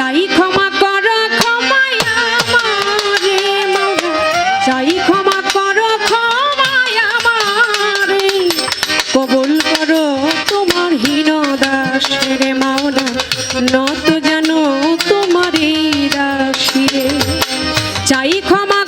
চাই ক্ষমা কর চাই ক্ষমা কর ক্ষমায় আমারে। কবুল কর তোমার হীন দাস দাসের মাওলা নত জানো তোমারই দাসিরে। চাই ক্ষমা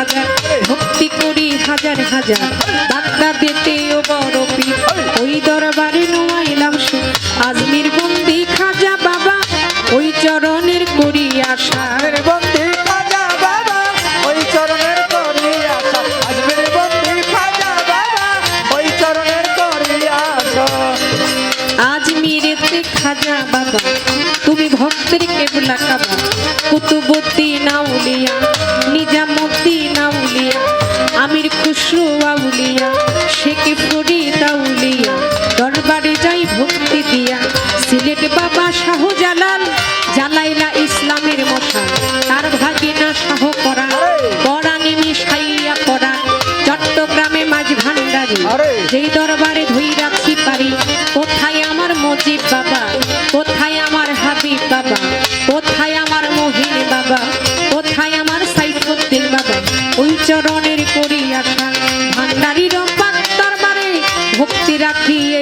হাজার ভক্তি করি হাজার হাজার। বান্দা পেতে ও বড় পীর ওই দরবারে নোয়াইলাম আজমির বন্দি খাজা বাবা ওই চরণের করি বন্দি খাজা বাবা তুমি ভক্তের কেবলা কাবা। কুতুবতী যেই দরবারে ধুই রাখছি পারি কোথায় আমার মজিব বাবা? কোথায় আমার হাবিব বাবা? কোথায় আমার মহিন বাবা? কোথায় আমার সাইফুদ্দিন বাবা? ওই চরণের করি আশা ভান্ডারির ভক্তি রাখিয়ে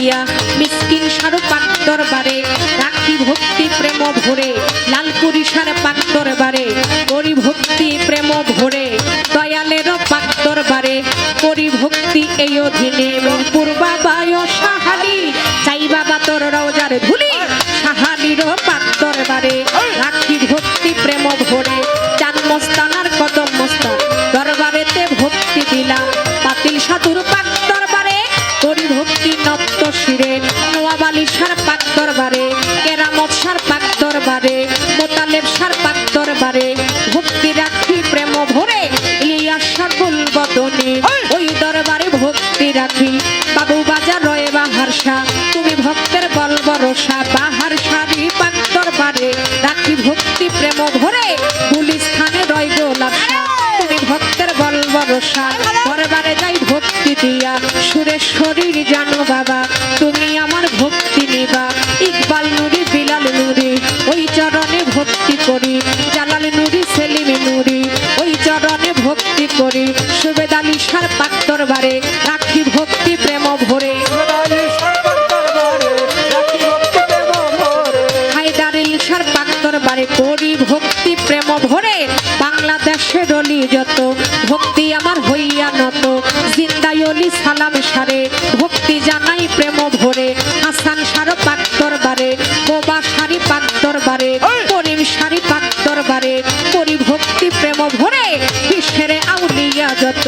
দিয়া মিসকিন সারুপাক দরবারে রাখি ভক্তি প্রেম ভরে লালপুরি সার পাত্তর বারে করি ভক্তি প্রেম ভরে, দয়ালের পাত্তর বারে করি ভক্তি এই অধীনে। পূর্বাবায় সাহারি, চাই বাবা তোর রওজার ভুলি দরবারে মোতালেব সারপাক দরবারে ভক্তি রাখি প্রেম ভরে ইয়া সকল বদনে। ওই দরবারে ভক্তি রাখি। বাবু বাজার রয়ে বাহারসা তুমি ভক্তের বল বরসা। বাহার সারি পাক দরবারে রাখি ভক্তি প্রেম ভরে বুলি স্থানে রয় গোলাপসা তুমি ভক্তের বল বরসা দরবারে যাই ভক্তি দিয়া। সুরেশ্বরীর জানো বাবা তুমি দরবারে রাখি ভক্তি প্রেম ভরে। হায়দারিল দরবারে করি ভক্তি প্রেম ভরে। বাংলাদেশে ডলি যত ভক্তি আমার হইয়া নত। জিন্দায়লি সালাম সারে ভক্তি জানাই প্রেম ভরে। হাসান সার পাক দরবারে কোবা সারি পাক দরবারে করিম সারি পাক দরবারে করি ভক্তি প্রেম ভরে। বিশ্বের আউলিয়া যত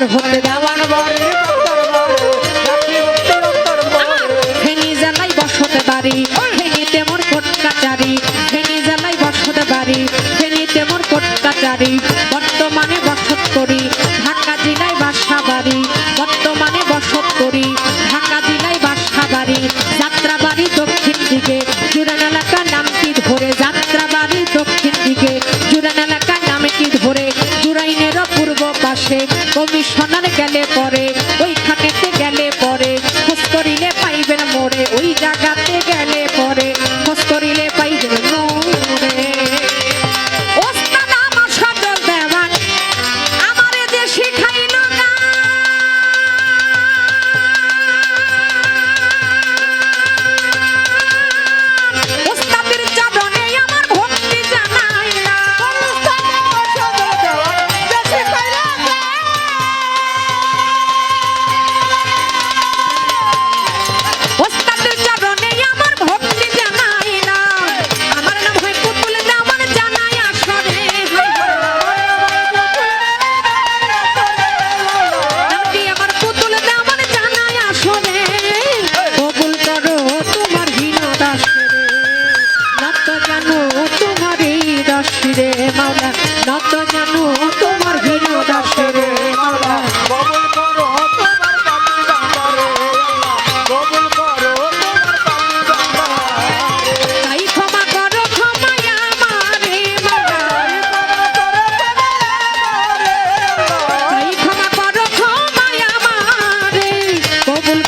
Wonderful. You.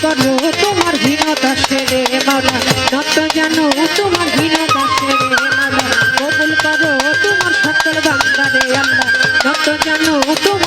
করো তোমার হীনতা সেরে মারা। নত জানো তোমার হীনতা সেরে মারা। কবুল করো তোমার সকল বাংলারে আল্লাহ। নত জানো তোমার